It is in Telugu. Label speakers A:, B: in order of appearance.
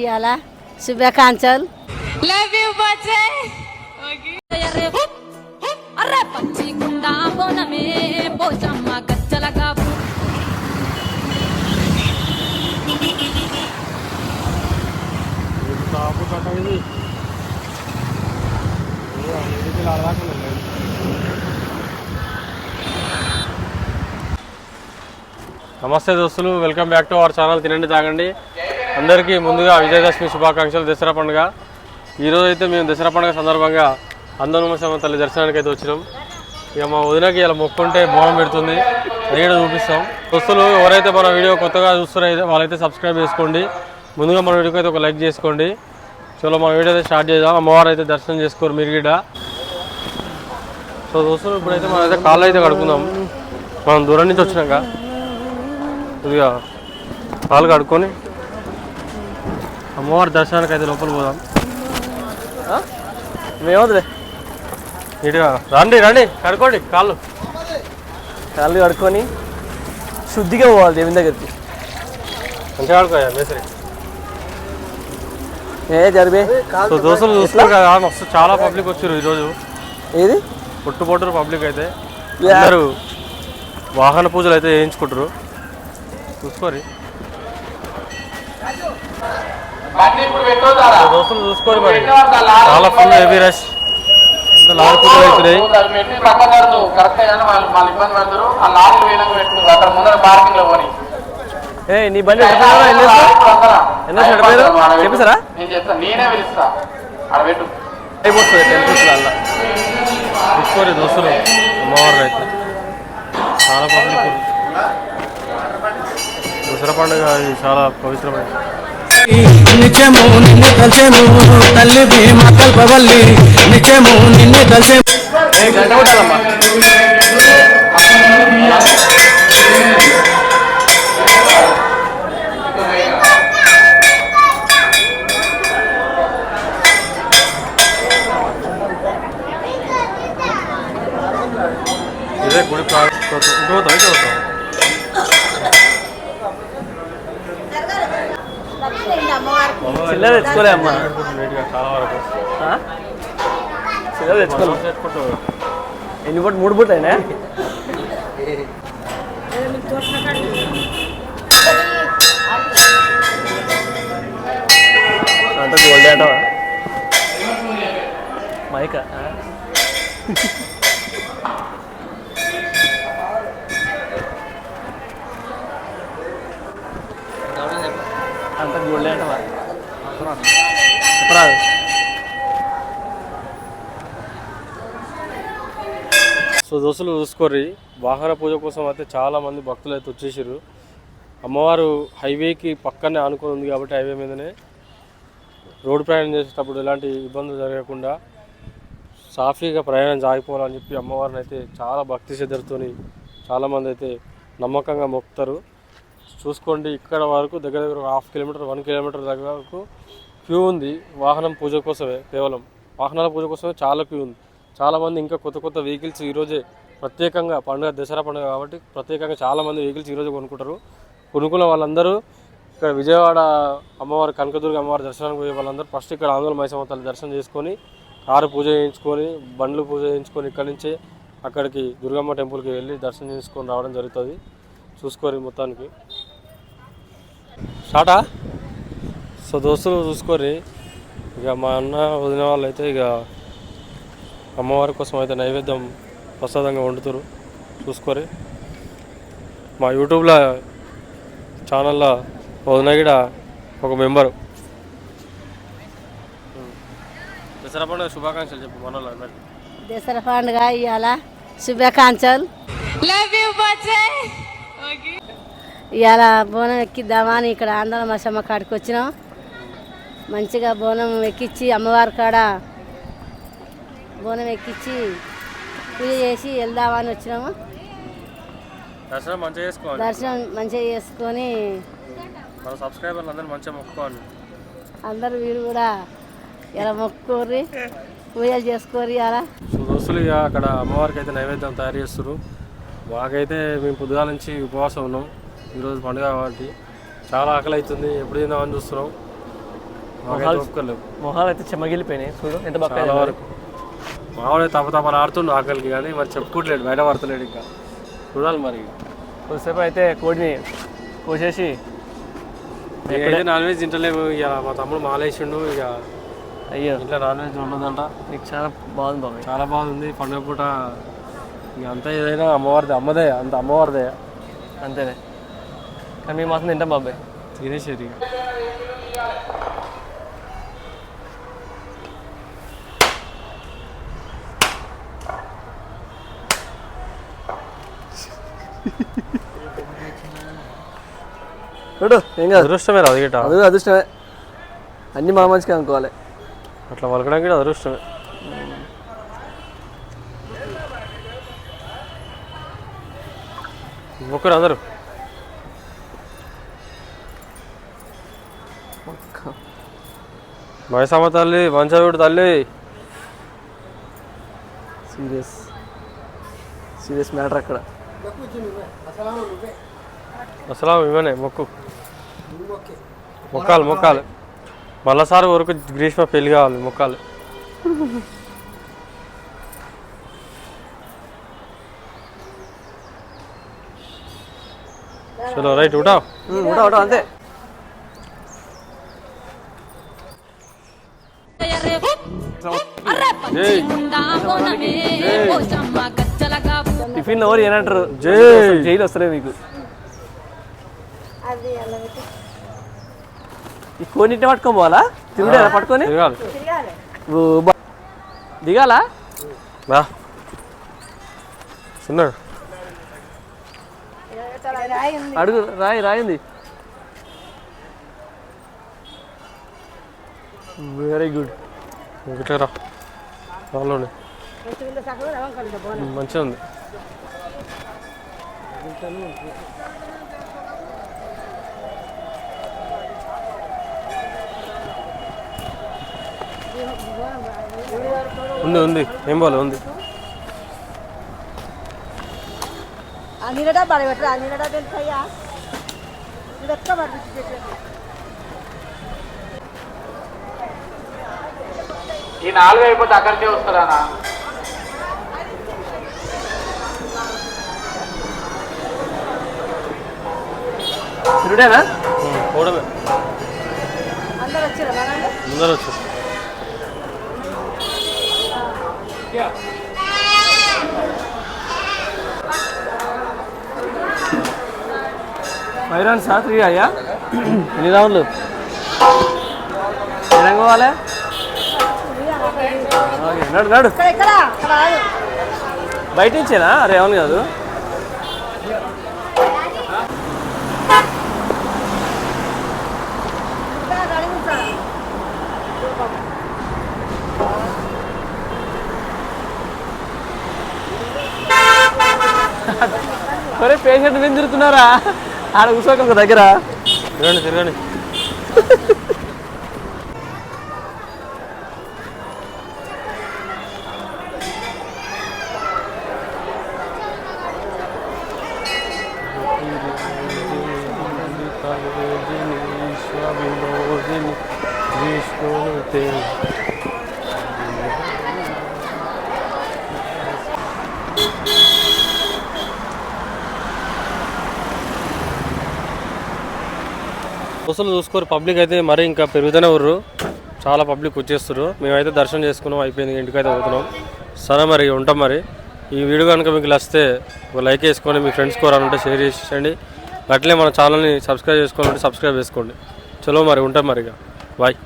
A: ఇవాళ శుభాకాంక్షలు.
B: లవ్ యూ బచ్చే.
C: అరే పచ్చి గుండా బోనమే పోచమ్మ గచ్చలగా
D: నమస్తే దోస్తులు welcome back to our channel తినండి తాగండి. అందరికీ ముందుగా విజయదశమి శుభాకాంక్షలు. దసరా పండుగ. ఈరోజు అయితే మేము దసరా పండుగ సందర్భంగా అందనమసమ్మ తల్లి దర్శనానికి అయితే వచ్చినాం. ఇక మా వదినకి ఇలా మొక్కుంటే బోనం పెడుతుంది. అది కూడా చూపిస్తాం. దోస్తులు ఎవరైతే మన వీడియో కొత్తగా చూస్తున్నారో వాళ్ళైతే సబ్స్క్రైబ్ చేసుకోండి. ముందుగా మన వీడియోకి అయితే ఒక లైక్ చేసుకోండి. చలో మన వీడియో అయితే స్టార్ట్ చేద్దాం. అమ్మవారు అయితే దర్శనం చేసుకోరు మీరు సో దోస్తులు ఇప్పుడైతే మనం అయితే కాళ్ళు అయితే కడుకుందాం మనం దూరం నుంచి వచ్చినాక. కొద్దిగా కాళ్ళు కడుక్కొని అమ్మవారి దర్శనానికి అయితే లోపల పోదాం. మేమవుతుంది నీట్గా రండి రండి కడుకోండి కాళ్ళు.
E: కాళ్ళు కడుక్కొని శుద్ధిగా పోవాలి దేవుని దగ్గరికి.
D: మంచిగా కడుకోయా మేసరి
E: ఏ జరిపే
D: సో దోస్తులు చూస్తున్నారు కదా మస్తు చాలా పబ్లిక్ వచ్చారు ఈరోజు.
E: ఏది?
D: పొట్టు పొట్టురు పబ్లిక్ అయితే. అందరూ వాహన పూజలు అయితే చేయించుకుంటారు. చూసుకోరి. దోస్తులు చూసుకోరు మరి. చాలా ఫుల్ హెవీ రష్. అంత లారీ పూజలు అవుతున్నాయి
E: ఏ నీ బండి? ఎన్ని
F: అక్కడ పెట్టు.
D: అయిపోతుంది టెంపుల్స్ అలా చూసుకోరి దోస్తులు. అమ్మవారు అయితే. చాలా పబ్లిక్. దసరా పండుగ చాలా పవిత్రమైనది
G: నిత్యము నిన్ను కలిసేము తల్లి భీమ కల్పవల్లి నిత్యము నిన్ను కలిసేము
D: ఇదే గుడి ప్రారంభం ఇంకో పోతాం
E: చిల్లర తెచ్చుకోలే అమ్మా? చిల్లర తెచ్చుకోలే.
D: చేసుకుంటూ
E: ఎన్ని పూట మూడు పూట అయినా అంటే గోల్డ్ ఆటో మైక అంత గోల్డ్ ఆటవా చెప్పరాదు
D: సో దోస్తులు చూసుకోర్రి వాహన పూజ కోసం అయితే చాలా మంది భక్తులు అయితే వచ్చేసారు అమ్మవారు హైవేకి పక్కనే ఆనుకొని ఉంది కాబట్టి హైవే మీదనే. రోడ్డు ప్రయాణం చేసేటప్పుడు ఎలాంటి ఇబ్బందులు జరగకుండా సాఫీగా ప్రయాణం సాగిపోవాలని చెప్పి అమ్మవారిని అయితే చాలా భక్తి శ్రద్ధలతో చాలామంది అయితే నమ్మకంగా మొక్కుతారు. చూసుకోండి ఇక్కడ వరకు దగ్గర దగ్గర హాఫ్ కిలోమీటర్ వన్ కిలోమీటర్ దగ్గర వరకు క్యూ ఉంది వాహనం పూజ కోసమే కేవలం. వాహనాల పూజ కోసమే చాలా క్యూ ఉంది. చాలామంది ఇంకా కొత్త కొత్త వెహికల్స్ ఈరోజే ప్రత్యేకంగా పండుగ దసరా పండుగ కాబట్టి ప్రత్యేకంగా చాలామంది వెహికల్స్ ఈరోజు కొనుక్కుంటారు. కొనుక్కున్న వాళ్ళందరూ ఇక్కడ విజయవాడ అమ్మవారి కనకదుర్గ అమ్మవారి దర్శనానికి పోయే వాళ్ళందరూ ఫస్ట్ ఇక్కడ ఆంధ్ర మైసమ్మ తల్లి దర్శనం చేసుకొని కారు పూజ చేయించుకొని బండ్లు పూజ చేయించుకొని ఇక్కడ నుంచే అక్కడికి దుర్గమ్మ టెంపుల్కి వెళ్ళి దర్శనం చేసుకొని రావడం జరుగుతుంది. చూసుకోరు మొత్తానికి. స్టార్టా సో దోస్తులు చూసుకోరి ఇక మా అన్న వదిన వాళ్ళు అయితే ఇక అమ్మవారి కోసం అయితే నైవేద్యం ప్రసాదంగా వండుతారు. చూసుకోరి మా యూట్యూబ్లో ఛానల్లో వదిన కూడా ఒక మెంబరు. దసరా పండుగ శుభాకాంక్షలు చెప్పు మన
A: దసరా పండుగ ఇవాళ శుభాకాంక్షలు.
B: లవ్ యూ
A: ఇవాళ బోనం ఎక్కిద్దామని ఇక్కడ ఆంధ్ర మసమ్మ కాడికి వచ్చినాం. మంచిగా బోనం ఎక్కించి అమ్మవారి కాడ బోనం ఎక్కించి పూజ చేసి వెళ్దామని వచ్చినాము.
D: దసరా మంచిగా చేసుకోవాలి.
A: దర్శనం మంచిగా చేసుకొని
D: మన సబ్స్క్రైబర్లు అందరూ మంచిగా మొక్కుకోవాలి.
A: అందరూ వీరు కూడా ఇలా మొక్కుకోర్రి పూజలు చేసుకోర్రి అలా
D: సో దోస్తులు ఇక అక్కడ అమ్మవారికి అయితే నైవేద్యం తయారు చేస్తారు మాకైతే మేము పొద్దుగాల నుంచి ఉపవాసం ఉన్నాం. ఈరోజు పండుగ కాబట్టి చాలా ఆకలి అవుతుంది ఎప్పుడు తిందామని చూస్తున్నాం. ఒప్పుకోలేవు
E: మొహాలు అయితే చెమ్మగిలిపోయినాయి చూడు ఎంత
D: వరకు. మావాడే తప్ప తప్పని ఆడుతుండు ఆకలికి కానీ మరి చెప్పుకోవట్లేడు బయట పడతలేడు ఇంకా. చూడాలి మరి.
E: కొద్దిసేపు అయితే కోడిని కోసేసి
D: నేనైతే నాన్ వెజ్ తింటలేము ఇక మా తమ్ముడు మాలేసిండు ఇక
E: అయ్యో.
D: ఇంట్లో నాన్ వెజ్ ఉండదంట
E: నీకు చాలా బాగుంది బాబాయ్.
D: చాలా బాగుంది పండుగ పూట ఇక అంతా ఏదైనా అమ్మవారిది అమ్మదే అంత అమ్మవారిదే.
E: అంతేనే. కానీ మేము మాత్రం తింటాం బాబాయ్
D: తినేసేది ఇక
E: చూడు ఏం కాదు
D: అదృష్టమే అది గిట్ట
E: అది అదృష్టమే అన్ని మా మంచిగా అనుకోవాలి
D: అట్లా వలకడానికి కూడా అదృష్టమే ఒక్కరు అందరు మైసమ్మ తల్లి మంచవీడు తల్లి.
E: సీరియస్. సీరియస్ మ్యాటర్ అక్కడ.
D: అసలు ఇవనే మొక్కు. మొక్కాలి మొక్కాలి. మళ్ళసారి వరకు గ్రీష్మ పెళ్ళి కావాలి మొక్కాలి. చలో రైట్ ఉంటా
E: ఉంటా ఉంటా అంతే
C: అర్రే పచ్చి గుండా బోనమే పోచమ్మ గజ్జలగా
E: టిఫిన్ ఎవరు ఏనంటారు?
D: జై.
E: జైలు వస్తలే మీకు. ఈ కోనింటి పట్టుకొని పోవాలా? తిరుగుడే పట్టుకొని? దిగాలా?
D: బా. చిన్నాడు
E: అడుగు రాయి రాయింది. Very good.
D: ఒకటే రా. మంచిగా ఉంది. ఉంది ఉంది. ఏం బాలే ఉంది.
A: ఆ నీళ్ళ డబ్బా పెట్టరు? ఆ నీళ్ళ డబ్బా తెలుసయ్యా ఇది ఎక్క
F: ఈ నాలుగు అయిపోతే అక్కడికే వస్తుందన్నా
E: తిరుగుడేనా
D: పోవడమే.
A: అందరు వచ్చారు
D: వచ్చు
E: మైరాన్ సాత్రి అయ్యా? ఎన్ని రౌండ్లు రంగు పోవాలి నడు నడు. బయట నుంచేనా? అరే అవును కాదు. ఒరే పేషెంట్ మీద తిరుగుతున్నారా ఆడ కూర్చోక ఒక దగ్గర.
D: తిరగండి తిరగండి. అసలు చూసుకోరు పబ్లిక్ అయితే మరీ ఇంకా పెరుగుతూనే ఉర్రు. చాలా పబ్లిక్ వచ్చేస్తారు మేమైతే దర్శనం చేసుకున్నాం అయిపోయింది ఇంటికైతే పోతున్నాం సరే మరి ఉంటాం మరి. ఈ వీడియో కనుక మీకు నచ్చితే ఒక లైక్ వేసుకొని మీ ఫ్రెండ్స్ కోరాలంటే షేర్ చేసేయండి అట్లే మన ఛానల్ని సబ్స్క్రైబ్ చేసుకోవాలంటే సబ్స్క్రైబ్ చేసుకోండి. చలో మరి ఉంటాం మరి ఇక బాయ్.